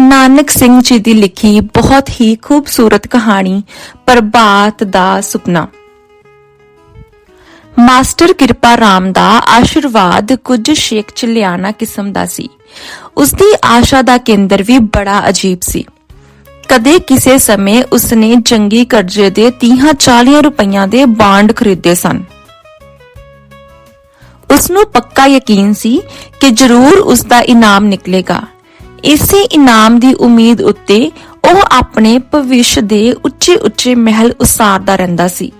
ਨਾਨਕ ਸਿੰਘ ਜੀ ਦੀ ਲਿਖੀ ਬਹੁਤ ਹੀ ਖੂਬਸੂਰਤ ਕਹਾਣੀ, ਪ੍ਰਭਾਤ ਦਾ ਸੁਪਨਾ। ਮਾਸਟਰ ਕਿਰਪਾ ਰਾਮ ਦਾ ਆਸ਼ੀਰਵਾਦ ਕੁਝ ਸ਼ੇਖ ਚਲਿਆਣਾ ਕਿਸਮ ਦਾ ਸੀ। ਉਸ ਦੀ ਆਸ਼ਾ ਦਾ ਕੇਂਦਰ ਵੀ ਬੜਾ ਅਜੀਬ ਸੀ। ਕਦੇ ਕਿਸੇ ਸਮੇਂ ਉਸਨੇ ਜੰਗੀ ਕਰਜ਼ੇ ਦੇ 30-40 ਰੁਪਈਆਂ ਦੇ ਬਾਂਡ ਖਰੀਦੇ ਸਨ। ਉਸ ਨੂੰ ਪੱਕਾ ਯਕੀਨ ਸੀ ਕਿ ਜ਼ਰੂਰ ਉਸ ਦਾ ਇਨਾਮ ਨਿਕਲੇਗਾ। ਇਸੇ ਇਨਾਮ ਦੀ ਉਮੀਦ ਉੱਤੇ ਉਹ ਆਪਣੇ ਭਵਿੱਖ ਦੇ ਉੱਚੇ ਉੱਚੇ ਮਹਿਲ ਉਸਾਰਦਾ ਰਹਿੰਦਾ ਸੀ।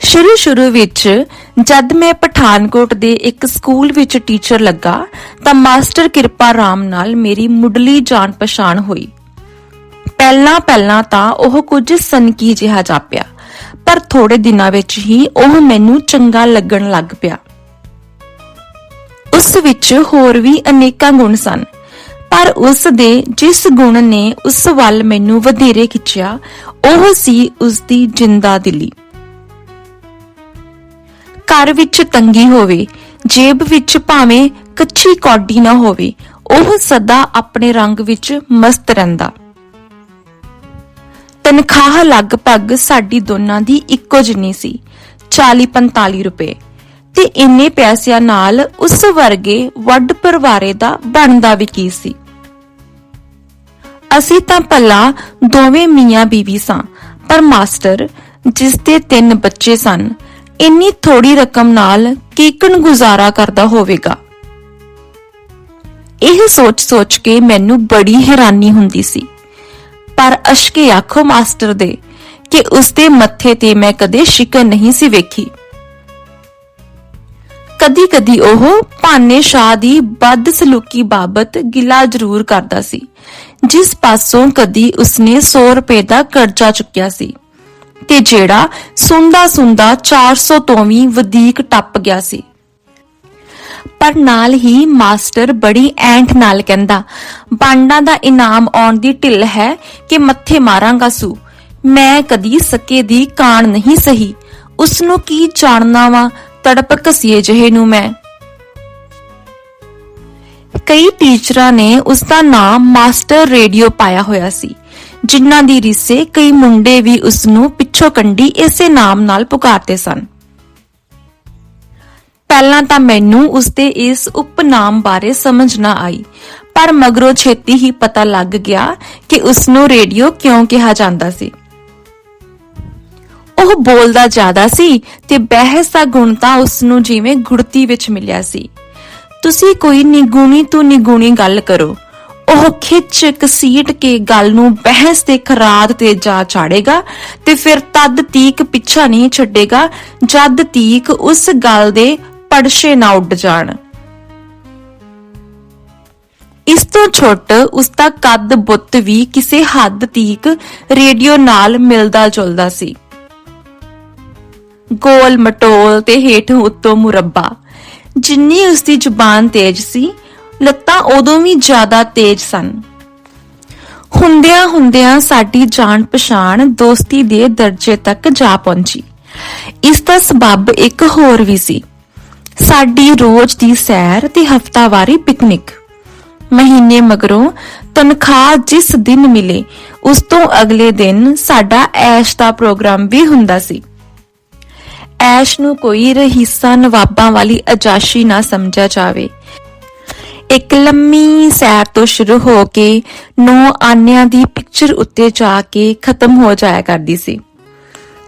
ਸ਼ੁਰੂ ਸ਼ੁਰੂ ਵਿੱਚ ਜਦ ਮੈਂ ਪਠਾਨਕੋਟ ਦੇ ਇੱਕ ਸਕੂਲ ਵਿੱਚ ਟੀਚਰ ਲੱਗਾ ਤਾਂ ਮਾਸਟਰ ਕਿਰਪਾ ਰਾਮ ਨਾਲ ਮੇਰੀ ਮੁੱਢਲੀ ਜਾਣ ਪਛਾਣ ਹੋਈ। ਪਹਿਲਾਂ ਪਹਿਲਾਂ ਤਾਂ ਉਹ ਕੁਝ ਸਨਕੀ ਜਿਹਾ ਜਾਪਿਆ, ਪਰ ਥੋੜੇ ਦਿਨਾਂ ਵਿੱਚ ਹੀ ਉਹ ਮੈਨੂੰ ਚੰਗਾ ਲੱਗਣ ਲੱਗ ਪਿਆ। ਉਸ ਵਿੱਚ ਹੋਰ ਵੀ ਅਨੇਕਾਂ ਗੁਣ ਸਨ। ਪਰ ਉਸ ਦੇ ਜਿਸ ਗੁਣ ਨੇ ਉਸ ਵੱਲ ਮੈਨੂੰ ਵਧੇਰੇ ਖਿੱਚਿਆ, ਉਹ ਸੀ ਉਸ ਦੀ ਜਿੰਦਾ ਦਿਲੀ। ਘਰ ਵਿੱਚ ਤੰਗੀ ਹੋਵੇ, ਜੇਬ ਵਿੱਚ ਭਾਵੇਂ ਕੱਚੀ ਕੌਡੀ ਨਾ ਹੋਵੇ, ਉਹ ਸਦਾ ਆਪਣੇ ਰੰਗ ਵਿੱਚ ਮਸਤ ਰਹਿੰਦਾ। ਤਨਖਾਹ ਲਗਭਗ ਸਾਡੀ ਦੋਨਾਂ ਦੀ ਇੱਕੋ ਜਿੰਨੀ ਸੀ 40-45 ਰੁਪਏ। ਤੇ ਇੰਨੇ ਪੈਸਿਆਂ ਨਾਲ ਉਸ ਵਰਗੇ ਵੱਡ ਪਰਿਵਾਰੇ ਦਾ ਬਣਦਾ ਵੀ ਕੀ ਸੀ? ਅਸੀਂ ਤਾਂ ਭਲਾ ਦੋਵੇਂ ਮੀਆਂ ਬੀਵੀ ਸਾਂ, ਪਰ ਮਾਸਟਰ, ਜਿਸ ਦੇ ਤਿੰਨ ਬੱਚੇ ਸਨ, ਇੰਨੀ ਥੋੜੀ ਰਕਮ ਨਾਲ ਕੀਕਣ ਗੁਜ਼ਾਰਾ ਕਰਦਾ ਹੋਵੇਗਾ? ਇਹ ਸੋਚ-ਸੋਚ ਕੇ ਮੈਨੂੰ ਬੜੀ ਹੈਰਾਨੀ ਹੁੰਦੀ ਸੀ। ਪਰ ਅਸ਼ਕੇ ਆਖੋ ਮਾਸਟਰ ਦੇ, ਕਿ ਉਸ ਦੇ ਮੱਥੇ ਤੇ ਮੈਂ ਕਦੇ ਸ਼ਿਕਨ ਨਹੀਂ ਸੀ ਵੇਖੀ। ਕਦੀ-ਕਦੀ ਉਹ ਭਾਨੇ ਸ਼ਾਹ ਦੀ ਬਦਸਲੂਕੀ ਬਾਬਤ ਗਿਲਾ ਜ਼ਰੂਰ ਕਰਦਾ ਸੀ, ਜਿਸ ਪਾਸੋਂ ਕਦੀ ਉਸਨੇ 100 ਰੁਪਏ ਦਾ ਕਰਜ਼ਾ ਚੁੱਕਿਆ ਸੀ ਤੇ ਜਿਹੜਾ ਸੁੰਦਾ ਸੁੰਦਾ 400 ਤੋਂ ਵੀ ਵਧੇਕ ਟੱਪ ਗਿਆ ਸੀ। ਪਰ ਨਾਲ ਹੀ ਮਾਸਟਰ ਬੜੀ ਐਂਠ ਨਾਲ ਕਹਿੰਦਾ, ਬਾਂਡਾ ਦਾ ਇਨਾਮ ਆਉਣ ਦੀ ਢਿੱਲ ਹੈ ਕਿ ਮੱਥੇ ਮਾਰਾਂਗਾ ਸੂ। ਮੈਂ ਕਦੀ ਸਕੇ ਦੀ ਕਾਣ ਨਹੀਂ ਸਹੀ। ਉਸ ਨੂੰ ਕੀ ਜਾਣਨਾ ਵਾ? ਤੜਪ ਕਸੀਏ ਜਿਹੇ ਨੂੰ ਮੈਂ। ਕਈ ਟੀਚਰਾਂ ਨੇ ਉਸ ਦਾ ਨਾਮ ਮਾਸਟਰ ਰੇਡੀਓ ਪਾਇਆ ਹੋਇਆ ਸੀ, ਜਿਨ੍ਹਾਂ ਦੀ ਰਿਸੇ ਕਈ ਮੁੰਡੇ ਵੀ ਉਸ ਨੂੰ ਪਿੱਛੋਂ ਕੰਢੀ ਇਸੇ ਨਾਮ ਨਾਲ ਪੁਕਾਰਦੇ ਸਨ। ਪਹਿਲਾਂ ਤਾਂ ਮੈਨੂੰ ਉਸ ਦੇ ਇਸ ਉਪਨਾਮ ਬਾਰੇ ਸਮਝ ਨਾ ਆਈ, ਪਰ ਮਗਰੋਂ ਛੇਤੀ ਹੀ ਪਤਾ ਲੱਗ ਗਿਆ ਕਿ ਉਸ ਨੂੰ ਰੇਡੀਓ ਕਿਉਂ ਕਿਹਾ ਜਾਂਦਾ ਸੀ। ਉਹ ਬੋਲਦਾ ਜ਼ਿਆਦਾ ਸੀ ਤੇ ਬਹਿਸ ਦਾ ਗੁਣ ਤਾਂ ਉਸ ਨੂੰ ਜਿਵੇਂ ਗੁੜਤੀ ਵਿੱਚ ਮਿਲਿਆ ਸੀ। ਤੁਸੀਂ ਕੋਈ ਨਿਗੂਣੀ ਤੋਂ ਨਿਗੂਣੀ ਗੱਲ ਕਰੋ। ਉਹ ਖਿੱਚ ਕਸੀਟ ਕੇ ਗੱਲ ਨੂੰ ਬਹਿਸ ਦੇ ਖਰਾਦ ਤੇ ਜਾ ਚਾੜੇਗਾ ਤੇ ਫਿਰ ਤਦ ਤੀਕ ਪਿੱਛਾ ਨਹੀਂ ਛੱਡੇਗਾ ਜਦ ਤੀਕ ਉਸ ਗੱਲ ਦੇ ਪੜਸ਼ੇ ਨਾ ਉੱਡ ਜਾਣ। ਇਸ ਤੋਂ ਛੁੱਟ ਉਸ ਦਾ ਕੱਦ ਬੁੱਤ ਵੀ ਕਿਸੇ ਹੱਦ ਤੀਕ ਰੇਡੀਓ ਨਾਲ ਮਿਲਦਾ ਜੁਲਦਾ ਸੀ। ਗੋਲ ਮਟੋਲ ਤੇ ਹੇਠੋਂ ਉੱਤੋਂ ਮੁਰੱਬਾ। ਜਿੰਨੀ ਉਸ ਦੀ ਜ਼ੁਬਾਨ ਤੇਜ਼ ਸੀ, ਲੱਤਾਂ ਉਦੋਂ ਵੀ ਜ਼ਿਆਦਾ ਤੇਜ਼ ਸਨ। ਹੁੰਦਿਆਂ ਹੁੰਦਿਆਂ ਸਾਡੀ ਜਾਣ ਪਛਾਣ ਦੋਸਤੀ ਦੇ ਦਰਜੇ ਤੱਕ ਜਾ ਪਹੁੰਚੀ। ਇਸ ਦਾ ਸਬਬ ਇੱਕ ਹੋਰ ਵੀ ਸੀ। ਸਾਡੀ ਰੋਜ਼ ਦੀ ਸੈਰ ਤੇ ਹਫਤਾਵਾਰੀ ਪਿਕਨਿਕ। ਮਹੀਨੇ ਮਗਰੋਂ ਤਨਖਾਹ ਜਿਸ ਦਿਨ ਮਿਲੇ, ਉਸ ਤੋਂ ਅਗਲੇ ਦਿਨ ਸਾਡਾ ਐਸ਼ ਦਾ ਪ੍ਰੋਗਰਾਮ ਵੀ ਹੁੰਦਾ ਸੀ। ਐਸ਼ ਨੂੰ ਕੋਈ ਰਹੀਸਾ ਨਵਾਬਾਂ ਵਾਲੀ ਅਜਾਸ਼ੀ ਨਾ ਸਮਝਿਆ ਜਾਵੇ। ਇੱਕ ਲੰਮੀ ਸੈਰ ਤੋਂ ਸ਼ੁਰੂ ਹੋ ਕੇ ਨੌ ਆਨਿਆਂ ਦੀ ਪਿਕਚਰ ਉੱਤੇ ਜਾ ਕੇ ਖਤਮ ਹੋ ਜਾਇਆ ਕਰਦੀ ਸੀ।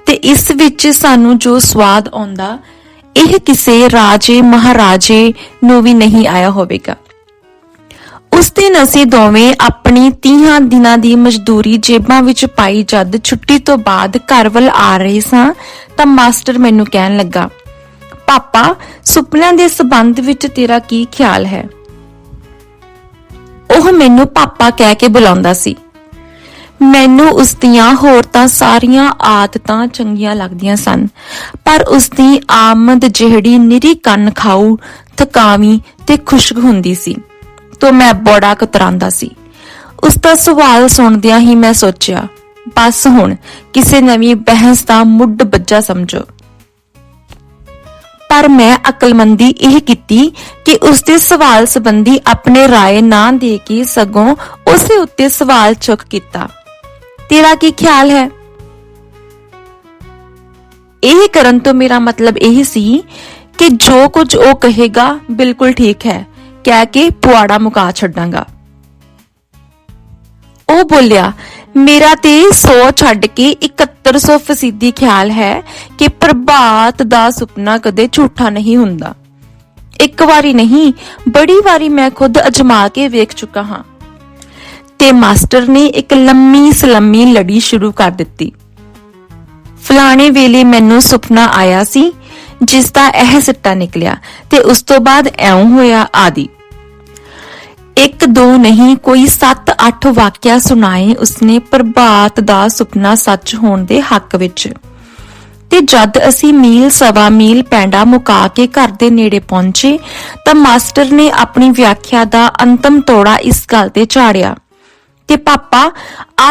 ਤੇ ਇਸ ਵਿੱਚ ਸਾਨੂੰ ਜੋ ਸਵਾਦ ਆਉਂਦਾ, ਇਹ ਕਿਸੇ ਰਾਜੇ ਮਹਾਰਾਜੇ ਨੂੰ ਵੀ ਨਹੀਂ ਆਇਆ ਹੋਵੇਗਾ। ਉਸ ਦਿਨ ਅਸੀਂ ਦੋਵੇਂ ਆਪਣੀ 30 ਦਿਨਾਂ ਦੀ ਮਜ਼ਦੂਰੀ ਜੇਬਾਂ ਵਿੱਚ ਪਾਈ, ਜਦ ਛੁੱਟੀ ਤੋਂ ਬਾਅਦ ਘਰ ਵੱਲ ਆ ਰਹੇ ਸਾਂ, ਤਾਂ ਮਾਸਟਰ ਮੈਨੂੰ ਕਹਿਣ ਲੱਗਾ, ਪਾਪਾ, ਸੁਪਨਿਆਂ ਦੇ ਸਬੰਧ ਵਿੱਚ ਤੇਰਾ ਕੀ ਖਿਆਲ ਹੈ? ਉਹ ਮੈਨੂੰ ਪਾਪਾ ਕਹਿ ਕੇ ਬੁਲਾਉਂਦਾ ਸੀ। ਮੈਨੂੰ ਉਸ ਦੀਆਂ ਹੋਰ ਤਾਂ ਸਾਰੀਆਂ ਆਦਤਾਂ ਚੰਗੀਆਂ ਲੱਗਦੀਆਂ ਸਨ, ਪਰ ਉਸ ਦੀ ਆਮਦ ਜਿਹੜੀ ਨਿਰੀ ਕੰਨ ਖਾਊ, ਥਕਾਵੀ ਤੇ ਖੁਸ਼ਕ ਹੁੰਦੀ ਸੀ। ਤੋਂ ਮੈਂ ਬੜਾ ਕਤਰਾਂਦਾ ਸੀ ਉਸ ਦਾ ਸਵਾਲ ਸੁਣਦਿਆਂ ਹੀ ਮੈਂ ਸੋਚਿਆ ਬਸ ਹੁਣ ਕਿਸੇ ਨਵੀਂ ਬਹਿਸ ਦਾ ਮੁੱਢ ਬੱਜਾ ਸਮਝੋ ਪਰ ਮੈਂ ਅਕਲਮੰਦੀ ਇਹ ਕੀਤੀ ਕਿ ਉਸ ਦੇ ਸਵਾਲ ਸੰਬੰਧੀ ਆਪਣੇ رائے ਨਾ ਦੇ ਕੇ ਸਗੋਂ ਉਸੇ ਉੱਤੇ ਸਵਾਲ ਚੁੱਕ ਕੀਤਾ ਤੇਰਾ ਕੀ ਖਿਆਲ ਹੈ ਇਹ ਕਰਨ ਤੋਂ ਮੇਰਾ ਮਤਲਬ ਇਹ ਸੀ ਕਿ ਜੋ ਕੁਝ ਉਹ ਕਹੇਗਾ ਬਿਲਕੁਲ ਠੀਕ ਹੈ ਕਹਿ ਕੇ ਪੁਆੜਾ ਮੁਕਾ ਛੱਡਾਂਗਾ। ਉਹ ਬੋਲਿਆ, ਮੇਰਾ ਤੇ 100 ਛੱਡ ਕੇ 7100 ਫੀਸਦੀ ਖਿਆਲ ਹੈ ਕਿ ਪ੍ਰਭਾਤ ਦਾ ਸੁਪਨਾ ਕਦੇ ਝੂਠਾ ਨਹੀਂ ਹੁੰਦਾ। ਇੱਕ ਵਾਰੀ ਨਹੀਂ, ਬੜੀ ਵਾਰੀ ਮੈਂ ਖੁਦ ਅਜਮਾ ਕੇ ਵੇਖ ਚੁੱਕਾ ਹਾਂ। ਤੇ ਮਾਸਟਰ ਨੇ ਇੱਕ ਲੰਮੀ ਸਲੰਮੀ ਲੜੀ ਸ਼ੁਰੂ ਕਰ ਦਿੱਤੀ। ਫਲਾਣੇ ਵੇਲੇ ਮੈਨੂੰ ਸੁਪਨਾ ਆਇਆ ਸੀ ਜਿਸ ਦਾ ਇਹ ਸਿੱਟਾ ਨਿਕਲਿਆ ਤੇ ਉਸ ਤੋਂ ਬਾਅਦ ਐਉਂ ਹੋਇਆ ਆਦਿ। ਇੱਕ ਦੋ ਨਹੀਂ, ਕੋਈ 7-8 ਵਾਕਿਆ ਸੁਣਾਏ ਉਸਨੇ ਪ੍ਰਭਾਤ ਦਾ ਸੁਪਨਾ ਸੱਚ ਹੋਣ ਦੇ ਹੱਕ ਵਿੱਚ। ਤੇ ਜਦ ਅਸੀਂ ਮੀਲ ਸਵਾ ਮੀਲ ਪੈਂਡਾ ਮੁਕਾ ਕੇ ਘਰ ਦੇ ਨੇੜੇ ਪਹੁੰਚੇ, ਤਾਂ ਮਾਸਟਰ ਨੇ ਆਪਣੀ ਵਿਆਖਿਆ ਦਾ ਅੰਤਮ ਤੋੜਾ ਇਸ ਗੱਲ ਤੇ ਝਾੜਿਆ ਤੇ ਪਾਪਾ,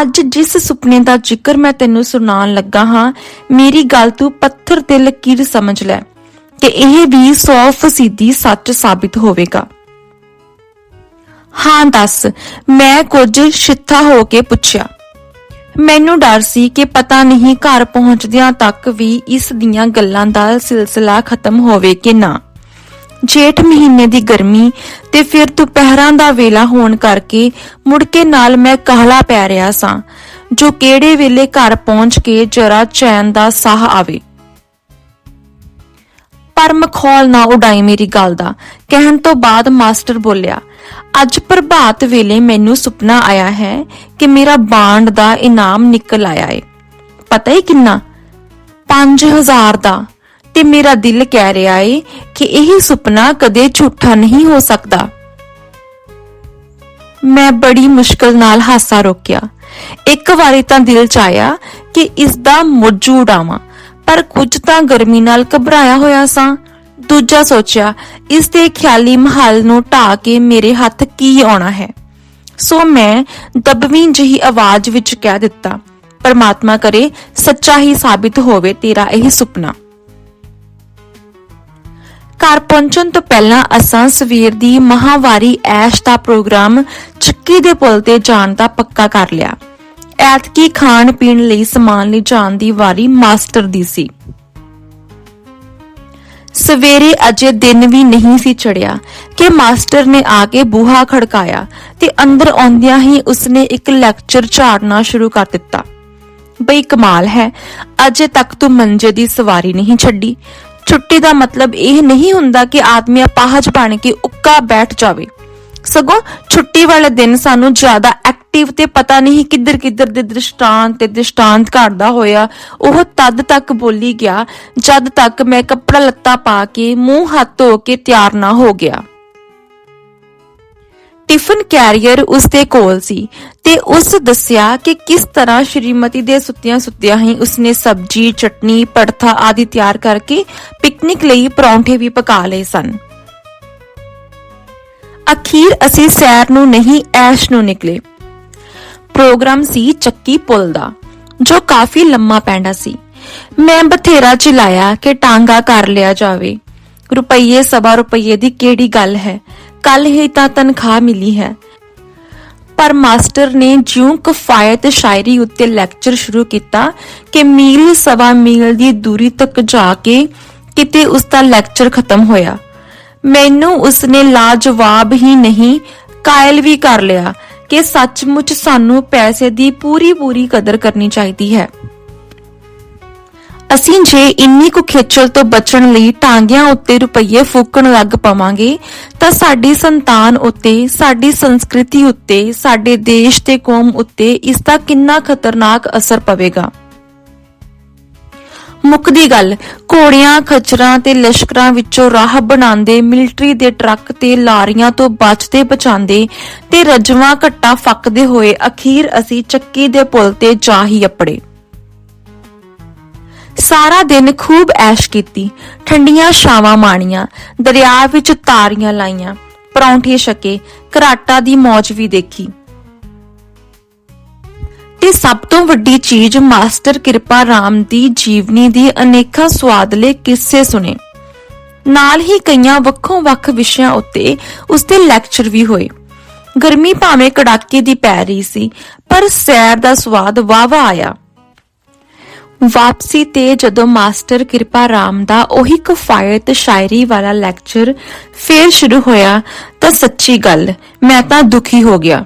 ਅੱਜ ਜਿਸ ਸੁਪਨੇ ਦਾ ਜ਼ਿਕਰ ਮੈਂ ਤੈਨੂੰ ਸੁਣਾਉਣ ਲੱਗਾ ਹਾਂ, ਮੇਰੀ ਗੱਲ ਤੂੰ ਪੱਥਰ ਤੇ ਲਕੀਰ ਸਮਝ ਲੈ ਕਿ ਇਹ ਵੀ 100% ਸੱਚ ਸਾਬਿਤ ਹੋਵੇਗਾ। ਹਾਂ, ਦੱਸ, ਮੈਂ ਕੁਝ ਸ਼ਿੱਥਾ ਹੋ ਕੇ ਪੁੱਛਿਆ। ਮੈਨੂੰ ਡਰ ਸੀ ਕਿ ਪਤਾ ਨਹੀਂ ਘਰ ਪਹੁੰਚਦਿਆਂ ਤੱਕ ਵੀ ਇਸ ਦੀਆਂ ਗੱਲਾਂ ਦਾ ਸਿਲਸਿਲਾ ਖਤਮ ਹੋਵੇ ਕਿ ਨਾ। ਜੇਠ ਮਹੀਨੇ ਦੀ ਗਰਮੀ ਤੇ ਫਿਰ ਦੁਪਹਿਰਾਂ ਦਾ ਵੇਲਾ ਹੋਣ ਕਰਕੇ ਮੁੜ ਕੇ ਨਾਲ ਮੈਂ ਕਾਹਲਾ ਪੈ ਰਿਹਾ ਸਾਂ, ਜੋ ਕਿਹੜੇ ਵੇਲੇ ਘਰ ਪਹੁੰਚ ਕੇ ਜਰਾ ਚੈਨ ਦਾ ਸਾਹ ਆਵੇ। ਪਰ ਮਖੌਲ ਨਾ ਉਡਾਈ ਮੇਰੀ ਗੱਲ ਦਾ, ਕਹਿਣ ਤੋਂ ਬਾਅਦ ਮਾਸਟਰ ਬੋਲਿਆ, ਅੱਜ ਪ੍ਰਭਾਤ ਵੇਲੇ ਮੈਨੂੰ ਸੁਪਨਾ ਆਇਆ ਹੈ ਕਿ ਮੇਰਾ ਬਾਂਡ ਦਾ ਇਨਾਮ ਨਿਕਲ ਆਇਆ ਏ। ਪਤਾ ਹੀ ਕਿੰਨਾ? 5000 ਦਾ। ਤੇ ਮੇਰਾ ਦਿਲ ਕਹਿ ਰਿਹਾ ਏ ਕਿ ਇਹ ਸੁਪਨਾ ਕਦੇ ਝੂਠਾ ਨਹੀਂ ਹੋ ਸਕਦਾ। ਮੈਂ ਬੜੀ ਮੁਸ਼ਕਲ ਨਾਲ ਹਾਸਾ ਰੋਕਿਆ। ਇੱਕ ਵਾਰੀ ਤਾਂ ਦਿਲ ਚ ਆਇਆ ਕਿ ਇਸ ਦਾ ਮੁੱਜੂ ਉਡਾਵਾਂ, ਪਰ ਕੁਝ ਤਾਂ ਗਰਮੀ ਨਾਲ ਘਬਰਾਇਆ ਹੋਇਆ ਸਾਂ। ਦੂਜਾ ਸੋਚਿਆ, ਇਸ ਦੇ ਖਿਆਲੀ ਮਹੱਲ ਨੂੰ ਢਾ ਕੇ ਮੇਰੇ ਹੱਥ ਕੀ ਆਉਣਾ ਹੈ? ਸੋ ਮੈਂ ਦਬਵੀਂ ਜਿਹੀ ਆਵਾਜ਼ ਵਿੱਚ ਕਹਿ ਦਿੱਤਾ, ਪਰਮਾਤਮਾ ਕਰੇ, ਸੱਚਾ ਹੀ ਸਾਬਿਤ ਹੋਵੇ ਤੇਰਾ ਇਹ ਸੁਪਨਾ। ਘਰ ਪਹੁੰਚਣ ਤੋਂ ਪਹਿਲਾਂ ਅਸਾਂ ਸਵੇਰ ਦੀ ਮਹਾਵਾਰੀ ਐਸ਼ ਦਾ ਪ੍ਰੋਗਰਾਮ ਚੱਕੀ ਦੇ ਪੁਲ ਤੇ ਜਾਣ ਦਾ ਪੱਕਾ ਕਰ ਲਿਆ। ਐਤਕੀ ਖਾਣ ਪੀਣ ਲਈ ਸਮਾਨ ਲਈ ਜਾਣ ਦੀ ਵਾਰੀ ਮਾਸਟਰ ਦੀ ਸੀ। ਸਵੇਰੇ ਅਜੇ ਦਿਨ ਵੀ ਨਹੀਂ ਸੀ ਚੜਿਆ ਕਿ ਮਾਸਟਰ ਨੇ ਆ ਕੇ ਬੂਹਾ ਖੜਕਾਇਆ ਤੇ ਅੰਦਰ ਆਉਂਦਿਆਂ ਹੀ ਉਸਨੇ ਇੱਕ ਲੈਕਚਰ ਝਾੜਨਾ ਸ਼ੁਰੂ ਕਰ ਦਿੱਤਾ। ਬਈ ਕਮਾਲ ਹੈ, ਅਜੇ ਤੱਕ ਤੂੰ ਮੰਜੇ ਦੀ ਸਵਾਰੀ ਨਹੀਂ ਛੱਡੀ। ਛੁੱਟੀ ਦਾ ਮਤਲਬ ਇਹ ਨਹੀਂ ਹੁੰਦਾ ਕਿ ਆਦਮੀ ਅਪਾਹਜ ਬਣ ਕੇ ਉੱਕਾ ਬੈਠ ਜਾਵੇ। ਸਗੋਂ ਛੁੱਟੀ ਵਾਲੇ ਦਿਨ ਸਾਨੂੰ ਜ਼ਿਆਦਾ ਐਕਟਿਵ ਤੇ ਪਤਾ ਨਹੀਂ ਕਿੱਧਰ ਕਿੱਧਰ ਦੇ ਦ੍ਰਿਸ਼ਟਾਂਤ ਤੇ ਦ੍ਰਿਸ਼ਟਾਂਤ ਘੜਦਾ ਹੋਇਆ, ਉਹ ਤਦ ਤੱਕ ਬੋਲੀ ਗਿਆ ਜਦ ਤੱਕ ਮੈਂ ਕੱਪੜਾ ਲੱਤਾ ਪਾ ਕੇ ਮੂੰਹ ਹੱਥ ਧੋ ਕੇ ਤਿਆਰ ਨਾ ਹੋ ਗਿਆ। ਟਿਫਨ ਕੈਰੀਅਰ ਉਸ ਦੇ ਕੋਲ ਸੀ ਤੇ ਉਸ ਦੱਸਿਆ ਕਿ ਕਿਸ ਤਰ੍ਹਾਂ ਸ਼੍ਰੀਮਤੀ ਦੇ ਸੁੱਤਿਆਂ ਸੁੱਤਿਆਂ ਹੀ ਉਸਨੇ ਸਬਜੀ, ਚਟਨੀ ਪੜਥਾ ਆਦਿ ਤਿਆਰ ਕਰਕੇ ਪਿਕਨਿਕ ਲਈ ਪਰੌਂਠੇ ਵੀ ਪਕਾ ਲਏ ਸਨ। ਅਖੀਰ ਅਸੀਂ ਸੈਰ ਨੂੰ ਨਹੀਂ, ਐਸ਼ ਨੂੰ ਨਿਕਲੇ। ਪ੍ਰੋਗਰਾਮ ਸੀ ਚੱਕੀ ਪੁੱਲ ਦਾ, ਜੋ ਕਾਫੀ ਲੰਮਾ ਪੈਂਡਾ ਸੀ। ਮੈਂ ਬਥੇਰਾ ਚਿਲਾਇਆ ਕਿ ਟਾਂਗਾ ਕਰ ਲਿਆ ਜਾਵੇ। ਰੁਪਈਏ, ਸਵਾ ਰੁਪਈਏ ਦੀ ਕਿਹੜੀ ਗੱਲ ਹੈ? ਕੱਲ ਹੀ ਤਾਂ ਤਨਖਾਹ ਮਿਲੀ ਹੈ। ਪਰ ਮਾਸਟਰ ਨੇ ਜਿਉਂ ਕਫਾਇਤ ਸ਼ਾਇਰੀ ਉੱਤੇ ਲੈਕਚਰ ਸ਼ੁਰੂ ਕੀਤਾ ਕਿ ਮੀਲ ਸਵਾ ਮੀਲ ਦੀ ਦੂਰੀ ਤੱਕ ਜਾ ਕੇ ਕਿਤੇ ਉਸ ਦਾ ਲੈਕਚਰ ਖਤਮ ਹੋਇਆ। ਮੈਨੂੰ ਉਸਨੇ ਲਾਜਵਾਬ ਹੀ ਨਹੀਂ ਕਾਇਲ ਵੀ ਕਰ ਲਿਆ ਕਿ ਸੱਚਮੁੱਚ ਸਾਨੂੰ ਪੈਸੇ ਦੀ ਪੂਰੀ ਪੂਰੀ ਕਦਰ ਕਰਨੀ ਚਾਹੀਦੀ ਹੈ। ਅਸੀਂ ਜੇ ਇੰਨੀ ਕੁ ਖੇਚਲ ਤੋਂ ਬਚਣ ਲਈ ਟਾਂਗਿਆਂ ਉੱਤੇ ਰੁਪਈਏ ਫੂਕਣ ਲੱਗ ਪਵਾਂਗੇ, ਤਾਂ ਸਾਡੀ ਸੰਤਾਨ ਉੱਤੇ, ਸਾਡੀ ਸੰਸਕ੍ਰਿਤੀ ਉੱਤੇ, ਸਾਡੇ ਦੇਸ਼ ਤੇ ਕੌਮ ਉੱਤੇ ਇਸ ਦਾ ਕਿੰਨਾ ਖਤਰਨਾਕ ਅਸਰ ਪਵੇਗਾ। ਮੁੱਕਦੀ ਗੱਲ, ਘੋੜਿਆਂ ਖਚਰਾਂ ਤੇ ਲਸ਼ਕਰਾਂ ਵਿੱਚੋਂ ਰਾਹ ਬਣਾਉਂਦੇ, ਮਿਲਟਰੀ ਦੇ ਟਰੱਕ ਤੇ ਲਾਰੀਆਂ ਤੋਂ ਬਚਦੇ, ਬਚਾਉਂਦੇ ਤੇ ਰਜਵਾ ਘੱਟਾ ਫੱਕਦੇ ਹੋਏ ਅਖੀਰ ਅਸੀਂ ਚੱਕੀ ਦੇ ਪੁਲ ਤੇ ਜਾ ਹੀ ਅਪੜੇ। ਸਾਰਾ ਦਿਨ ਖੂਬ ਐਸ਼ ਕੀਤੀ, ਠੰਡੀਆਂ ਛਾਵਾਂ ਮਾਣੀਆਂ, ਦਰਿਆ ਵਿੱਚ ਤਾਰੀਆਂ ਲਾਈਆਂ, ਪਰੌਂਠੇ ਛਕੇ, ਘਰਾਟਾ ਦੀ ਮੌਜ ਵੀ ਦੇਖੀ। ਤੇ ਸਭ ਤੋਂ ਵੱਡੀ ਚੀਜ਼ ਮਾਸਟਰ ਕਿਰਪਾ ਰਾਮ ਦੀ ਜੀਵਨੀ ਦੀ ਅਨੇਕਾਂ ਸਵਾਦਲੇ ਕਿੱਸੇ ਸੁਨੇ ਨਾਲ ਹੀ ਕਈਆਂ ਵੱਖੋ ਵੱਖ ਵਿਸ਼ਿਆਂ ਉੱਤੇ ਉਸਦੇ ਲੈਕਚਰ ਵੀ ਹੋਏ। ਗਰਮੀ ਭਾਵੇਂ ਕੜਾਕੇ ਦੀ ਪੈ ਰਹੀ ਸੀ, ਪਰ ਸੈਰ ਦਾ ਸਵਾਦ ਵਾਵਾ ਆਇਆ। ਵਾਪਸੀ ਤੇ ਜਦੋਂ ਮਾਸਟਰ ਕਿਰਪਾ ਰਾਮ ਦਾ ਉਹੀ ਕਫਾਇਤ ਸ਼ਾਇਰੀ ਵਾਲਾ ਲੈਕਚਰ ਫੇਰ ਸ਼ੁਰੂ ਹੋਇਆ, ਤਾਂ ਸੱਚੀ ਗੱਲ, ਮੈਂ ਤਾਂ ਦੁਖੀ ਹੋ ਗਿਆ।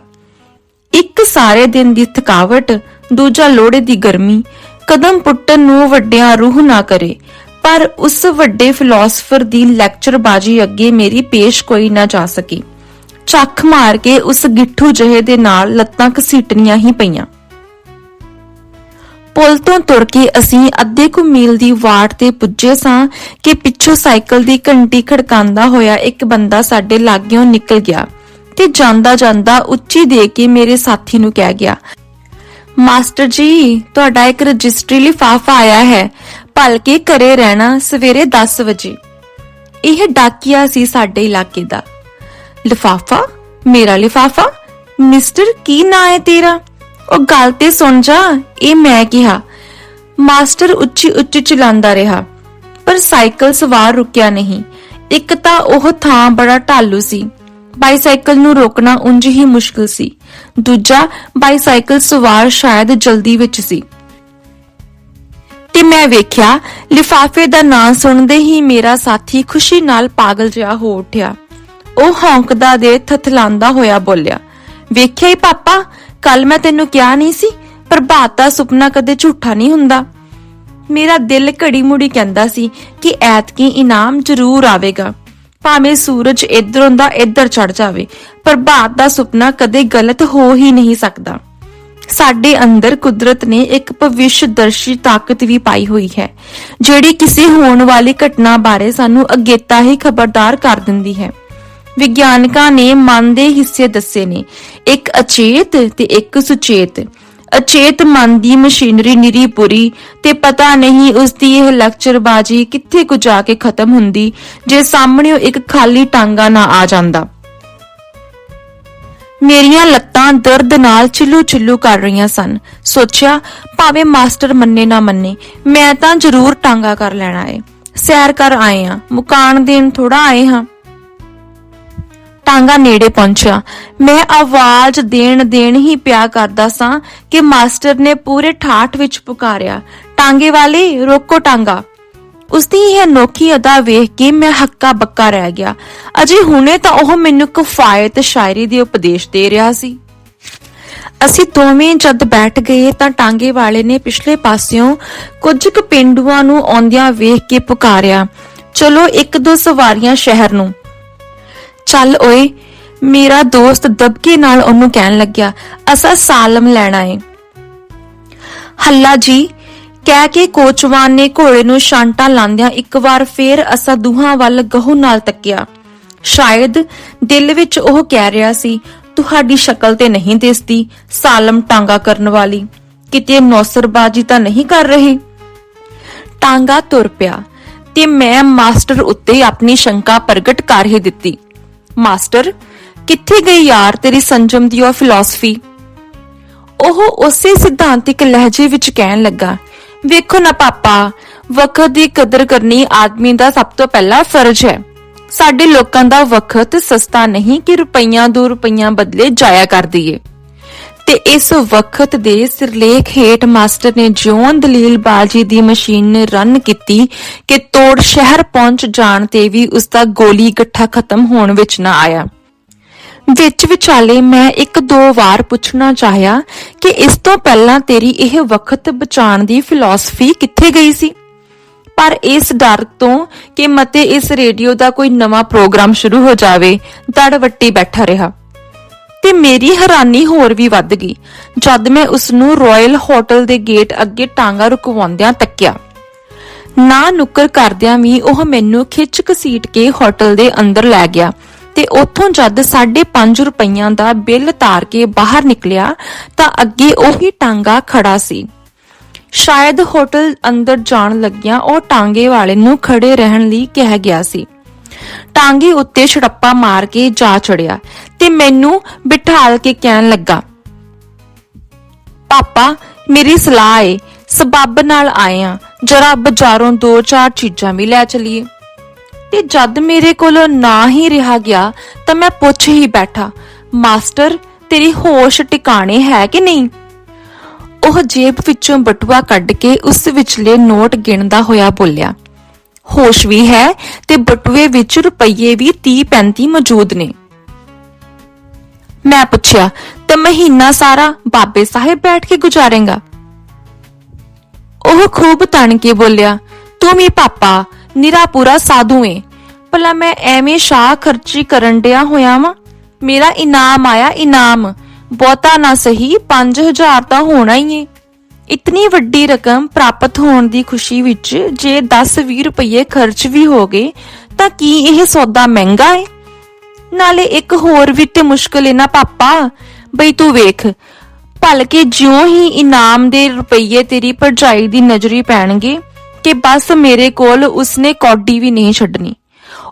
ਇੱਕ ਸਾਰੇ ਦਿਨ ਦੀ ਥਕਾਵਟ, ਦੂਜਾ ਲੋੜੇ ਦੀ ਗਰਮੀ, ਕਦਮ ਪੁੱਟਣ ਨੂੰ ਵੱਡਿਆਂ ਰੂਹ ਨਾ ਕਰੇ, ਪਰ ਉਸ ਵੱਡੇ ਫਿਲਾਸਫਰ ਦੀ ਲੈਕਚਰਬਾਜੀ ਅੱਗੇ ਮੇਰੀ ਪੇਸ਼ ਕੋਈ ਨਾ ਜਾ ਸਕੀ। ਚੱਖ ਮਾਰ ਕੇ ਉਸ ਗਿੱਠੂ ਜਹੇ ਦੇ ਨਾਲ ਲੱਤਾਂ ਘਸੀਟਣੀਆਂ ਹੀ ਪਈਆਂ। ਪੁਲ ਤੋਂ ਤੁਰ ਕੇ ਅਸੀਂ ਅੱਧੇ ਕੁ ਮੀਲ ਦੀ ਵਾਟ ਤੇ ਪੁੱਜੇ ਸਾਂ ਕਿ ਪਿੱਛੋਂ ਸਾਈਕਲ ਦੀ ਘੰਟੀ ਖੜਕਾਉਂਦਾ ਹੋਇਆ ਇੱਕ ਬੰਦਾ ਸਾਡੇ ਲਾਗਿਓਂ ਨਿਕਲ ਗਿਆ ਤੇ ਜਾਂਦਾ ਜਾਂਦਾ ਉੱਚੀ ਦੇ ਕੇ ਮੇਰੇ ਸਾਥੀ ਨੂੰ ਕਹਿ ਗਿਆ, ਮਾਸਟਰ ਜੀ, ਤੁਹਾਡਾ ਇੱਕ ਰਜਿਸਟਰੀ ਲਿਫਾਫਾ ਆਇਆ ਹੈ, ਭਲਕੇ ਘਰੇ ਰਹਿਣਾ ਸਵੇਰੇ 10 ਵਜੇ। ਇਹ ਡਾਕੀਆ ਸੀ ਸਾਡੇ ਇਲਾਕੇ ਦਾ। ਲਿਫਾਫਾ? ਮੇਰਾ ਲਿਫਾਫਾ? ਮਿਸਟਰ, ਕੀ ਨਾਂ ਹੈ ਤੇਰਾ? ਉਹ ਗੱਲ ਤੇ ਸੁਣ ਜਾ, ਇਹ ਮੈਂ ਕਿਹਾ। ਮਾਸਟਰ ਉੱਚੀ ਉੱਚੀ ਚਲਾਉਂਦਾ ਰਿਹਾ, ਪਰ ਸਾਈਕਲ ਸਵਾਰ ਰੁਕਿਆ ਨਹੀਂ। ਇੱਕ ਤਾਂ ਉਹ ਥਾਂ ਬੜਾ ਢਾਲੂ ਸੀ। ਬਾਈਸਾਈਕਲ ਨੂੰ ਰੋਕਣਾ ਉਂਝ ਹੀ ਮੁਸ਼ਕਲ ਸੀ। ਦੂਜਾ, ਬਾਈਸਾਈਕਲ ਸਵਾਰ ਸ਼ਾਇਦ ਜਲਦੀ ਵਿੱਚ ਸੀ। ਤੇ ਮੈਂ ਵੇਖਿਆ, ਲਿਫਾਫੇ ਦਾ ਨਾਂ ਸੁਣਦੇ ਹੀ ਮੇਰਾ ਸਾਥੀ ਖੁਸ਼ੀ ਨਾਲ ਪਾਗਲ ਜਿਹਾ ਹੋ ਉੱਠਿਆ। ਉਹ ਹੌਂਕਦਾ ਦੇ ਥਥਲਾਂਦਾ ਹੋਇਆ ਬੋਲਿਆ, ਵੇਖਿਆ ਹੀ ਪਾਪਾ ਕੱਲ ਮੈਂ ਤੈਨੂੰ ਕਿਹਾ ਨਹੀਂ ਸੀ ਪ੍ਰਭਾਤ ਦਾ ਸੁਪਨਾ ਕਦੇ ਝੂਠਾ ਨਹੀਂ ਹੁੰਦਾ। ਮੇਰਾ ਦਿਲ ਘੜੀ ਮੁੜੀ ਕਹਿੰਦਾ ਸੀ ਕਿ ਐਤਕੀ ਇਨਾਮ ਜ਼ਰੂਰ ਆਵੇਗਾ। ਭਾਵੇਂ ਸੂਰਜ ਇਧਰੋਂ ਦਾ ਇੱਧਰ ਚੜ ਜਾਵੇ ਪ੍ਰਭਾਤ ਦਾ ਸੁਪਨਾ ਕਦੇ ਗਲਤ ਹੋ ਹੀ ਨਹੀਂ ਸਕਦਾ। ਸਾਡੇ ਅੰਦਰ ਕੁਦਰਤ ਨੇ ਇੱਕ ਭਵਿਸ਼ਦਰਸ਼ੀ ਤਾਕਤ ਵੀ ਪਾਈ ਹੋਈ ਹੈ, ਜਿਹੜੀ ਕਿਸੇ ਹੋਣ ਵਾਲੀ ਘਟਨਾ ਬਾਰੇ ਸਾਨੂੰ ਅਗੇਤਾ ਹੀ ਖਬਰਦਾਰ ਕਰ ਦਿੰਦੀ ਹੈ। ਵਿਗਿਆਨਕਾਂ ਨੇ ਮਨ ਦੇ ਹਿੱਸੇ ਦੱਸੇ ਨੇ। ਇੱਕ ਅਚੇਤ ਤੇ ਇੱਕ ਸੁਚੇਤ। ਅਚੇਤ ਮਨ ਦੀ ਮਸ਼ੀਨਰੀ ਨਿਰੀ ਪੂਰੀ ਤੇ ਪਤਾ ਨਹੀਂ ਉਸ ਦੀ ਇਹ ਲੈਕਚਰਬਾਜੀ ਕਿੱਥੇ ਕੁ ਜਾ ਕੇ ਖਤਮ ਹੁੰਦੀ, ਜੇ ਸਾਹਮਣੇ ਇੱਕ ਖਾਲੀ ਟਾਂਗਾ ਨਾ ਆ ਜਾਂਦਾ। ਮੇਰੀਆਂ ਲੱਤਾਂ ਦਰਦ ਨਾਲ ਚਿੱਲੂ ਚਿੱਲੂ ਕਰ ਰਹੀਆਂ ਸਨ। ਸੋਚਿਆ, ਭਾਵੇਂ ਮਾਸਟਰ ਮੰਨੇ ਨਾ ਮੰਨੇ, ਮੈਂ ਤਾਂ ਜ਼ਰੂਰ ਟਾਂਗਾ ਕਰ ਲੈਣਾ ਏ। ਸੈਰ ਕਰ ਆਏ ਹਾਂ। ਮੁਕਾਨ ਦੇਣ ਥੋੜਾ ਆਏ ਹਾਂ। ਟਾਂਗਾ ਨੇੜੇ ਪਹੁੰਚਿਆ। ਮੈਂ ਆਵਾਜ਼ ਦੇਣ ਦੇਣ ਹੀ ਪਿਆ ਕਰਦਾ ਸਾਂ ਕਿ ਮਾਸਟਰ ਨੇ ਪੂਰੇ ਠਾਠ ਵਿੱਚ ਪੁਕਾਰਿਆ, ਟਾਂਗੇ ਵਾਲੇ, ਰੋਕੋ ਟਾਂਗਾ। ਉਸਦੀ ਇਹ ਅਨੋਖੀ ਅਦਾ ਵੇਖ ਕੇ ਮੈਂ ਹੱਕਾ ਬੱਕਾ ਰਹਿ ਗਿਆ। ਅਜੇ ਹੁਣੇ ਤਾਂ ਉਹ ਮੈਨੂੰ ਕਫਾਇਤ ਸ਼ਾਇਰੀ ਦੇ ਉਪਦੇਸ਼ ਦੇ ਰਿਹਾ ਸੀ। ਅਸੀਂ ਦੋਵੇਂ ਜਦ ਬੈਠ ਗਏ ਤਾਂ ਟਾਂਗੇ ਵਾਲੇ ਨੇ ਪਿਛਲੇ ਪਾਸਿਓਂ ਕੁਝ ਕੁ ਪਿੰਡੂਆਂ ਨੂੰ ਆਉਂਦਿਆਂ ਵੇਖ ਕੇ ਪੁਕਾਰਿਆ, ਚਲੋ ਇੱਕ ਦੋ ਸਵਾਰੀਆਂ ਸ਼ਹਿਰ ਨੂੰ। ਚੱਲ ਓਏ। ਮੇਰਾ ਦੋਸਤ ਦਬਕੇ ਨਾਲ ਉਹਨੂੰ ਕਹਿਣ ਲੱਗਿਆ, ਅਸਾਂ ਸਾਲਮ ਲੈਣਾ ਏ। ਹੱਲਾ ਜੀ, ਕਹਿ ਕੇ ਕੋਚਵਾਨ ਨੇ ਘੋੜੇ ਨੂੰ ਸ਼ਾਂਟਾ ਲਾਂਦਿਆਂ ਇੱਕ ਵਾਰ ਫੇਰ ਅਸਾਂ ਦੋਹਾਂ ਵੱਲ ਗਹੂ ਨਾਲ ਤੱਕਿਆ। ਸ਼ਾਇਦ ਦਿਲ ਵਿੱਚ ਉਹ ਕਹਿ ਰਿਹਾ ਸੀ, ਤੁਹਾਡੀ ਸ਼ਕਲ ਤੇ ਨਹੀਂ ਦਿਸਦੀ, ਸਾਲਮ ਟਾਂਗਾ ਕਰਨ ਵਾਲੀ। ਕਿਤੇ ਨੌਸਰਬਾਜੀ ਤਾਂ ਨਹੀਂ ਕਰ ਰਹੇ? ਟਾਂਗਾ ਤੁਰ ਪਿਆ ਤੇ ਮੈਂ ਮਾਸਟਰ ਉੱਤੇ ਆਪਣੀ ਸ਼ੰਕਾ ਪ੍ਰਗਟ ਕਰ ਹੀ ਦਿੱਤੀ। ਮਾਸਟਰ, ਕਿੱਥੇ ਗਈ ਯਾਰ ਤੇਰੀ ਸੰਜਮ ਦੀ ਉਹ ਫਿਲਾਸਫੀ ਉਹ ਉਸੇ ਸਿਧਾਂਤਿਕ ਲਹਿਜੇ ਵਿੱਚ ਕਹਿਣ ਲੱਗਾ, ਵੇਖੋ ਨਾ ਪਾਪਾ ਵਕਤ ਦੀ ਕਦਰ ਕਰਨੀ ਆਦਮੀ ਦਾ ਸਭ ਤੋਂ ਪਹਿਲਾ ਫਰਜ਼ ਹੈ। ਸਾਡੇ ਲੋਕਾਂ ਦਾ ਵਕਤ ਸਸਤਾ ਨਹੀਂ ਕਿ ਰੁਪਈਆਂ ਦੋ ਰੁਪਈਆਂ ਬਦਲੇ ਜਾਇਆ ਕਰ ਦਈਏ। ਤੇ ਇਸ ਵਕਤ ਦੇ ਸਿਰਲੇਖ ਹੇਠ ਮਾਸਟਰ ਨੇ ਜਿਉਂ ਦਲੀਲ ਬਾਜੀ ਦੀ ਮਸ਼ੀਨ ਨੇ ਰਨ ਕੀਤੀ ਕਿ ਤੋੜ ਸ਼ਹਿਰ ਪਹੁੰਚ ਜਾਣ ਤੇ ਵੀ ਉਸ ਦਾ ਗੋਲੀ ਗੱਠਾ ਖਤਮ ਹੋਣ ਵਿੱਚ ਨਾ ਆਇਆ। ਵਿੱਚ ਵਿਚਾਲੇ ਮੈਂ ਇੱਕ ਦੋ ਵਾਰ ਪੁੱਛਣਾ ਚਾਹਿਆ ਕਿ ਇਸ ਤੋਂ ਪਹਿਲਾਂ ਤੇਰੀ ਇਹ ਵਕਤ ਬਚਾਉਣ ਦੀ ਫਿਲਾਸਫੀ ਕਿੱਥੇ ਗਈ ਸੀ? ਪਰ ਇਸ ਡਰ ਤੋਂ ਕਿ ਮਤੇ ਇਸ ਰੇਡੀਓ ਦਾ ਕੋਈ ਨਵਾਂ ਪ੍ਰੋਗਰਾਮ ਸ਼ੁਰੂ ਹੋ ਜਾਵੇ, ਦੜਵੱਟੀ ਬੈਠਾ ਰਿਹਾ। ਤੇ ਮੇਰੀ ਹੈਰਾਨੀ ਹੋਰ ਵੀ ਵੱਧ ਗਈ। ਜਦ ਮੈਂ ਉਸ ਨੂੰ ਰਾਇਲ ਹੋਟਲ ਦੇ ਗੇਟ ਅੱਗੇ ਟਾਂਗਾ ਰੁਕਵਾਉਂਦਿਆਂ ਤੱਕਿਆ। ਨਾ ਨੁੱਕਰ ਕਰਦਿਆਂ ਵੀ ਉਹ ਮੈਨੂੰ ਖਿੱਚ ਕਸੀਟ ਕੇ ਹੋਟਲ ਦੇ ਅੰਦਰ ਲੈ ਗਿਆ ਤੇ ਉੱਥੋਂ ਜਦ 5.5 ਰੁਪਈਆਂ ਦਾ ਬਿੱਲ ਤਾਰ ਕੇ ਬਾਹਰ ਨਿਕਲਿਆ ਤਾਂ ਅੱਗੇ ਉਹੀ ਟਾਂਗਾ ਖੜਾ ਸੀ। ਸ਼ਾਇਦ ਹੋਟਲ ਅੰਦਰ ਜਾਣ ਲੱਗਿਆਂ ਉਹ ਟਾਂਗੇ ਵਾਲੇ ਨੂੰ ਖੜੇ ਰਹਿਣ ਲਈ ਕਹਿ ਗਿਆ ਸੀ। ਟਾਂਗੀ ਉੱਤੇ ਛੜੱਪਾ ਮਾਰ ਕੇ ਜਾ ਚੜਿਆ ਤੇ ਮੈਨੂੰ ਬਿਠਾਲ ਕੇ ਕਹਿਣ ਲੱਗਾ, ਪਾਪਾ, ਮੇਰੀ ਸਲਾਹ ਏ, ਸਬੱਬ ਨਾਲ ਆਏ ਆ, ਜਰਾ ਬਾਜ਼ਾਰੋਂ ਦੋ ਚਾਰ ਚੀਜ਼ਾਂ ਵੀ ਲੈ ਚਲੀਏ। ਤੇ ਜਦ ਮੇਰੇ ਕੋਲ ਨਾ ਹੀ ਰਿਹਾ ਗਿਆ, ਤਾਂ ਮੈਂ ਪੁੱਛ ਹੀ ਬੈਠਾ, ਮਾਸਟਰ, ਤੇਰੀ ਹੋਸ਼ ਟਿਕਾਣੇ ਹੈ ਕਿ ਨਹੀਂ? ਉਹ ਜੇਬ ਵਿੱਚੋਂ ਬਟੂਆ ਕੱਢ ਕੇ ਉਸ ਵਿਚਲੇ ਨੋਟ ਗਿਣਦਾ ਹੋਇਆ ਬੋਲਿਆ ਹੋਸ਼ ਵੀ ਹੈ ਤੇ ਬਟੂਏ ਵਿੱਚ ਰੁਪਈਏ ਵੀ 30 35 ਮੌਜੂਦ ਨੇ। ਮੈਂ ਪੁੱਛਿਆ, ਤੇ ਮਹੀਨਾ ਸਾਰਾ ਬਾਬੇ ਸਾਹਿਬ ਬੈਠ ਕੇ ਗੁਜ਼ਾਰੇਗਾ? ਉਹ ਖੂਬ ਤਣ ਕੇ ਬੋਲਿਆ, ਤੂੰ ਵੀ ਪਾਪਾ ਨਿਰਾਪੂਰਾ ਸਾਧੂ ਏ। ਭਲਾ ਮੈਂ ਐਵੇਂ ਸ਼ਾਹ ਖਰਚੀ ਕਰਨ ਡਿਆ ਹੋਇਆ ਵਾਂ? ਮੇਰਾ ਇਨਾਮ ਆਇਆ ਇਨਾਮ, ਬਹੁਤਾ ਨਾ ਸਹੀ 5000 ਤਾਂ ਹੋਣਾ ਹੀ ਏ। ਇਤਨੀ ਵੱਡੀ ਰਕਮ ਪ੍ਰਾਪਤ ਹੋਣ ਦੀ ਖੁਸ਼ੀ ਵਿੱਚ ਜੇ 10-20 ਰੁਪਏ ਖਰਚ ਵੀ ਹੋ ਗਏ, ਤਾਂ ਕੀ ਇਹ ਸੌਦਾ ਮਹਿੰਗਾ ਏ? ਨਾਲੇ ਇੱਕ ਹੋਰ ਵੀ ਤੇ ਮੁਸ਼ਕਲ ਏ ਨਾ ਪਾਪਾ। ਬਈ ਤੂੰ ਵੇਖ, ਭਲਕੇ ਜਿਉਂ ਹੀ ਇਨਾਮ ਦੇ ਰੁਪਈਏ ਤੇਰੀ ਭਰਜਾਈ ਦੀ ਨਜ਼ਰੀ ਪੈਣਗੇ, ਕਿ ਬਸ ਮੇਰੇ ਕੋਲ ਉਸਨੇ ਕੌਡੀ ਵੀ ਨਹੀਂ ਛੱਡਣੀ।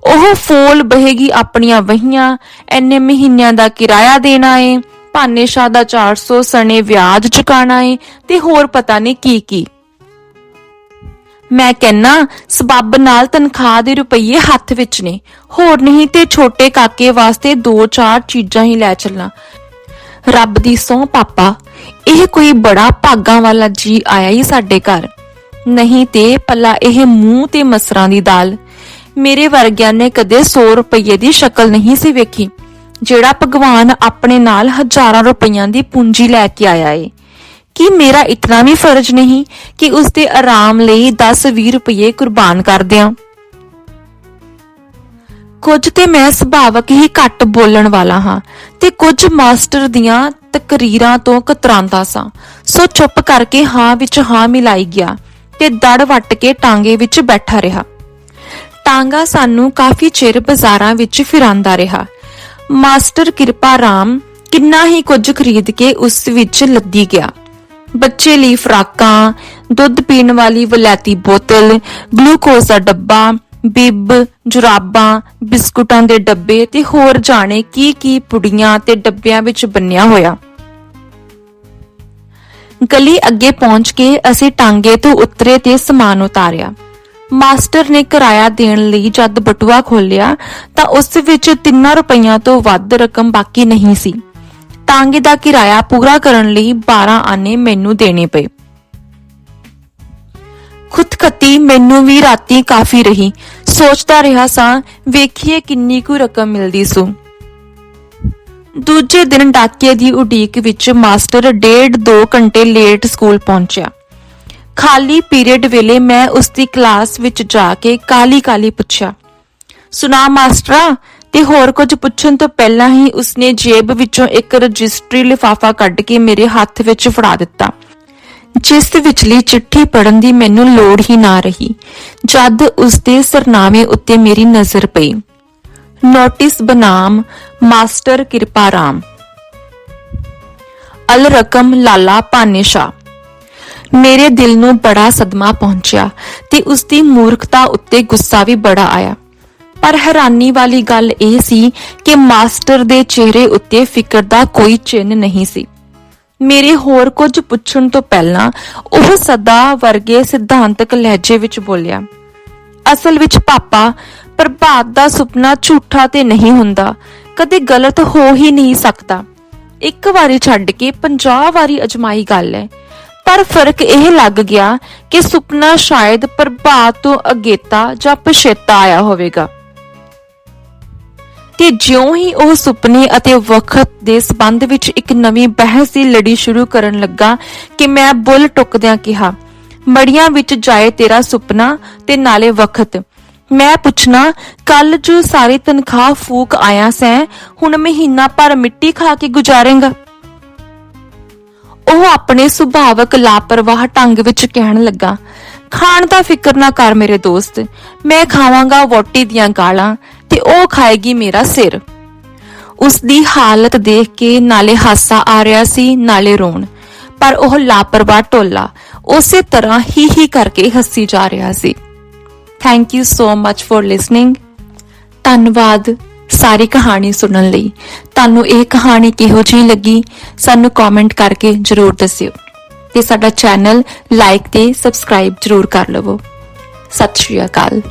ਉਹ ਫੋਲ ਬਹੇਗੀ ਆਪਣੀਆਂ ਵਹੀਆਂ, ਐਨੇ ਮਹੀਨਿਆਂ ਦਾ ਕਿਰਾਇਆ ਦੇਣਾ ਏ। ਭਾਨੇ ਸ਼ਾਹ ਦਾ 400 ਸਣੇ ਵਿਆਜ ਚੁਕਾਣਾ ਏ ਤੇ ਹੋਰ ਪਤਾ ਨਹੀਂ ਕੀ ਕੀ। ਮੈਂ ਕਹਿਣਾ ਸਬੱਬ ਨਾਲ ਤਨਖਾਹ ਦੇ ਰੁਪਈਏ ਹੱਥ ਵਿੱਚ ਨੇ। ਹੋਰ ਨਹੀਂ ਤੇ ਛੋਟੇ ਕਾਕੇ ਵਾਸਤੇ ਦੋ ਚਾਰ ਚੀਜ਼ਾਂ ਹੀ ਲੈ ਚੱਲਣਾ ਰੱਬ ਦੀ ਸਹੁੰ ਪਾਪਾ, ਇਹ ਕੋਈ ਬੜਾ ਭਾਗਾਂ ਵਾਲਾ ਜੀ ਆਇਆ ਹੀ ਸਾਡੇ ਘਰ। ਨਹੀਂ ਤੇ ਪੱਲਾ ਇਹ ਮੂੰਹ ਤੇ ਮਸਰਾਂ ਦੀ ਦਾਲ। ਮੇਰੇ ਵਰਗਿਆਂ ਨੇ ਕਦੇ 100 ਰੁਪਏ ਦੀ ਸ਼ਕਲ ਨਹੀਂ ਸੀ ਵੇਖੀ। ਜਿਹੜਾ ਭਗਵਾਨ ਆਪਣੇ ਨਾਲ ਹਜ਼ਾਰਾਂ ਰੁਪਈਆਂ ਦੀ ਪੂੰਜੀ ਲੈ ਕੇ ਆਇਆ ਏ। ਕੀ ਮੇਰਾ ਇਤਨਾ ਵੀ ਫਰਜ਼ ਨਹੀਂ ਕਿ ਉਸ ਦੇ ਆਰਾਮ ਲਈ 10-20 ਰੁਪਏ ਕੁਰਬਾਨ ਕਰ ਦਿਆਂ? ਕੁਝ ਤੇ ਮੈਂ ਸੁਭਾਵਕ ਹੀ ਘੱਟ ਬੋਲਣ ਵਾਲਾ ਹਾਂ ਤੇ ਕੁਝ ਮਾਸਟਰ ਦੀਆਂ ਤਕਰੀਰਾਂ ਤੋਂ ਕਤਰਾਂਦਾ ਸਾਂ। ਸੋ ਚੁੱਪ ਕਰਕੇ ਹਾਂ ਵਿੱਚ ਹਾਂ ਮਿਲਾਈ ਗਿਆ ਤੇ ਦੜ ਵੱਟ ਕੇ ਟਾਂਗੇ ਵਿੱਚ ਬੈਠਾ ਰਿਹਾ। ਟਾਂਗਾ ਸਾਨੂੰ ਕਾਫੀ ਚਿਰ ਬਾਜ਼ਾਰਾਂ ਵਿੱਚ ਫਿਰਾਂਦਾ ਰਿਹਾ। ਮਾਸਟਰ ਕਿਰਪਾ ਰਾਮ ਕਿੰਨਾ ਹੀ ਕੁਝ ਖਰੀਦ ਕੇ ਉਸ ਵਿੱਚ ਲੱਦੀ ਗਿਆ। ਬੱਚੇ ਲਈ ਫਰਾਕਾਂ, ਦੁੱਧ ਪੀਣ ਵਾਲੀ ਵਲੈਤੀ ਬੋਤਲ, ਗਲੂਕੋਜ਼ ਦਾ ਡੱਬਾ, ਬਿੱਬ, ਜੁਰਾਬਾਂ, ਬਿਸਕੁਟਾਂ ਦੇ ਡੱਬੇ ਤੇ ਹੋਰ ਜਾਣੇ ਕੀ ਕੀ ਪੁੜੀਆਂ ਤੇ ਡੱਬਿਆਂ ਵਿੱਚ ਬੰਨਿਆ ਹੋਇਆ। ਗਲੀ ਅੱਗੇ ਪਹੁੰਚ ਕੇ ਅਸੀਂ ਟਾਂਗੇ ਤੋਂ ਉਤਰੇ ਤੇ ਸਮਾਨ ਉਤਾਰਿਆ। ਮਾਸਟਰ ਨੇ ਕਿਰਾਇਆ ਦੇਣ ਲਈ ਜਦ ਬਟੂਆ ਖੋਲਿਆ ਤਾਂ ਉਸ ਵਿੱਚ 3 ਰੁਪਈਆਂ ਤੋਂ ਵੱਧ ਰਕਮ ਬਾਕੀ ਨਹੀਂ ਸੀ। ਤਾਂਗੇ ਦਾ ਕਿਰਾਇਆ ਪੂਰਾ ਕਰਨ ਲਈ 12 ਆਨੇ ਮੈਨੂੰ ਦੇਣੇ ਪਏ। ਖੁਦਕਤੀ ਮੈਨੂੰ ਵੀ ਰਾਤੀ ਕਾਫੀ ਰਹੀ। ਸੋਚਦਾ ਰਿਹਾ ਸਾਂ, ਵੇਖੀਏ ਕਿੰਨੀ ਕੁ ਰਕਮ ਮਿਲਦੀ ਸੂ। ਦੂਜੇ ਦਿਨ ਡਾਕੀਏ ਦੀ ਉਡੀਕ ਵਿੱਚ ਮਾਸਟਰ ਡੇਢ 2 ਘੰਟੇ ਲੇਟ ਸਕੂਲ ਪਹੁੰਚਿਆ। ਖਾਲੀ ਪੀਰੀਅਡ ਵੇਲੇ ਮੈਂ ਉਸ ਦੀ ਕਲਾਸ ਵਿੱਚ ਜਾ ਕੇ ਕਾਲੀ-ਕਾਲੀ ਪੁੱਛਿਆ। ਸੁਣਾ, ਮਾਸਟਰਾ, ਤੇ ਹੋਰ ਕੁਝ ਪੁੱਛਣ ਤੋਂ ਪਹਿਲਾਂ ਹੀ ਉਸਨੇ ਜੇਬ ਵਿੱਚੋਂ ਇੱਕ ਰਜਿਸਟਰੀ ਲਿਫਾਫਾ ਕੱਢ ਕੇ ਮੇਰੇ ਹੱਥ ਵਿੱਚ ਫੜਾ ਦਿੱਤਾ। ਜਿਸ ਵਿਚਲੀ ਚਿੱਠੀ ਪੜਨ ਦੀ ਮੈਨੂੰ ਲੋੜ ਹੀ ਨਾ ਰਹੀ, ਜਦ ਉਸਦੇ ਸਰਨਾਮੇ ਉੱਤੇ ਮੇਰੀ ਨਜ਼ਰ ਪਈ। ਨੋਟਿਸ ਬਨਾਮ, ਮਾਸਟਰ ਕਿਰਪਾ ਰਾਮ ਅਲ ਰਕਮ ਲਾਲਾ ਪਾਨੇਸ਼ਾ। ਮੇਰੇ ਦਿਲ ਨੂੰ ਬੜਾ ਸਦਮਾ ਪਹੁੰਚਿਆ ਤੇ ਉਸ ਦੀ ਮੂਰਖਤਾ ਉੱਤੇ ਗੁੱਸਾ ਵੀ ਬੜਾ ਆਇਆ। ਪਰ ਹੈਰਾਨੀ ਵਾਲੀ ਗੱਲ ਇਹ ਸੀ ਕਿ ਮਾਸਟਰ ਦੇ ਚਿਹਰੇ ਉੱਤੇ ਫਿਕਰ ਦਾ ਕੋਈ ਚਿੰਨ ਨਹੀਂ ਸੀ। ਮੇਰੇ ਹੋਰ ਕੁਝ ਪੁੱਛਣ ਤੋਂ ਪਹਿਲਾਂ ਉਹ ਸਦਾ ਵਰਗੇ ਸਿਧਾਂਤਕ ਲਹਿਜੇ ਵਿੱਚ ਬੋਲਿਆ, ਅਸਲ ਵਿੱਚ ਪਾਪਾ, ਪ੍ਰਭਾਤ ਦਾ ਸੁਪਨਾ ਝੂਠਾ ਤੇ ਨਹੀਂ ਹੁੰਦਾ, ਕਦੇ ਗਲਤ ਹੋ ਹੀ ਨਹੀਂ ਸਕਦਾ। ਇੱਕ ਵਾਰੀ ਛੱਡ ਕੇ 50 ਵਾਰੀ ਅਜਮਾਈ ਗੱਲ ਹੈ ਪਰ ਫ਼ਰਕ ਇਹ ਲੱਗ ਗਿਆ ਕਿ ਸੁਪਨਾ ਸ਼ਾਇਦ ਪ੍ਰਭਾਤ ਤੋਂ ਅਗੇਤਾ ਜਾਂ ਪਛੇਤਾ ਆਇਆ ਹੋਵੇਗਾ। ਤੇ ਜਿਉਂ ਹੀ ਉਹ ਸੁਪਨੇ ਅਤੇ ਵਕਤ ਦੇ ਸਬੰਧ ਵਿੱਚ ਇੱਕ ਨਵੀਂ ਬਹਿਸ ਦੀ ਲੜੀ ਸ਼ੁਰੂ ਕਰਨ ਲੱਗਾ ਕਿ ਮੈਂ ਬੁੱਲ ਟੁੱਕਦਿਆਂ ਕਿਹਾ, ਮੜੀਆਂ ਵਿੱਚ ਜਾਏ ਤੇਰਾ ਸੁਪਨਾ ਤੇ ਨਾਲੇ ਵਕਤ ਮੈਂ ਪੁੱਛਣਾ ਕੱਲ ਜੋ ਸਾਰੀ ਤਨਖਾਹ ਫੂਕ ਆਇਆ ਸੈਂ, ਹੁਣ ਮਹੀਨਾ ਭਰ ਮਿੱਟੀ ਖਾ ਕੇ ਗੁਜ਼ਾਰੇਂਗਾ? ਉਹ ਆਪਣੇ ਸੁਭਾਵਕ ਲਾਪਰਵਾਹ ਢੰਗ ਵਿੱਚ ਕਹਿਣ ਲੱਗਾ, ਖਾਣ ਦਾ ਫਿਕਰ ਨਾ ਕਰ ਮੇਰੇ ਦੋਸਤ, ਮੈਂ ਖਾਵਾਂਗਾ ਵੋਟੀ ਦੀਆਂ ਗਾਲਾਂ ਤੇ ਉਹ ਖਾਏਗੀ ਮੇਰਾ ਸਿਰ। ਉਸ ਦੀ ਹਾਲਤ ਦੇਖ ਕੇ ਨਾਲੇ ਹਾਸਾ ਆ ਰਿਹਾ ਸੀ, ਨਾਲੇ ਰੋਣ। ਪਰ ਉਹ ਲਾਪਰਵਾਹ ਟੋਲਾ ਉਸੇ ਤਰ੍ਹਾਂ ਹੀ ਹੀ ਕਰਕੇ ਹੱਸੀ ਜਾ ਰਿਹਾ ਸੀ। Thank you so much for listening ਧੰਨਵਾਦ। ਸਾਰੀ ਕਹਾਣੀ ਸੁਣਨ ਲਈ। ਤੁਹਾਨੂੰ ਇਹ ਕਹਾਣੀ ਕਿਹੋ ਜਿਹੀ ਲੱਗੀ, ਸਾਨੂੰ ਕਮੈਂਟ ਕਰਕੇ ਜਰੂਰ ਦੱਸਿਓ। ਤੇ ਸਾਡਾ ਚੈਨਲ ਲਾਈਕ ਤੇ ਸਬਸਕ੍ਰਾਈਬ ਜਰੂਰ ਕਰ ਲਵੋ। ਸਤਿ ਸ਼੍ਰੀ ਅਕਾਲ।